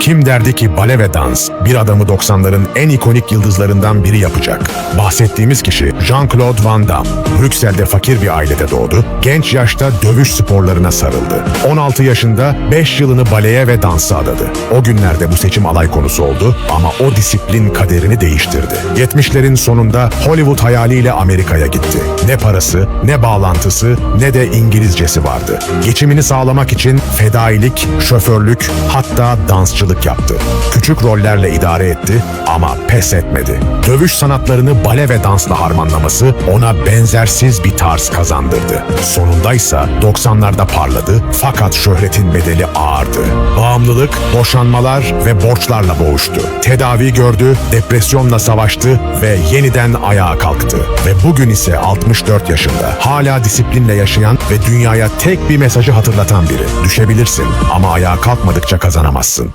Kim derdi ki bale ve dans bir adamı 90'ların en ikonik yıldızlarından biri yapacak? Bahsettiğimiz kişi Jean-Claude Van Damme. Brüksel'de fakir bir ailede doğdu. Genç yaşta dövüş sporlarına sarıldı. 16 yaşında 5 yılını baleye ve dansa adadı. O günlerde bu seçim alay konusu oldu ama o disiplin kaderini değiştirdi. 70'lerin sonunda Hollywood hayaliyle Amerika'ya gitti. Ne parası, ne bağlantısı, ne de İngilizcesi vardı. Geçimini sağlamak için fedailik, şoförlük, hatta dansçılık yaptı. Küçük rollerle idare etti ama pes etmedi. Dövüş sanatlarını bale ve dansla harmanlaması ona benzersiz bir tarz kazandırdı. Sonundaysa 90'larda parladı fakat şöhretin bedeli ağırdı. Bağımlılık, boşanmalar ve borçlarla boğuştu. Tedavi gördü, depresyonla savaştı ve yeniden ayağa kalktı. Ve bugün ise 64 yaşında. Hala disiplinle yaşayan ve dünyaya tek bir mesajı hatırlatan biri. Düşebilirsin ama ayağa kalkmadıkça kazanamazsın.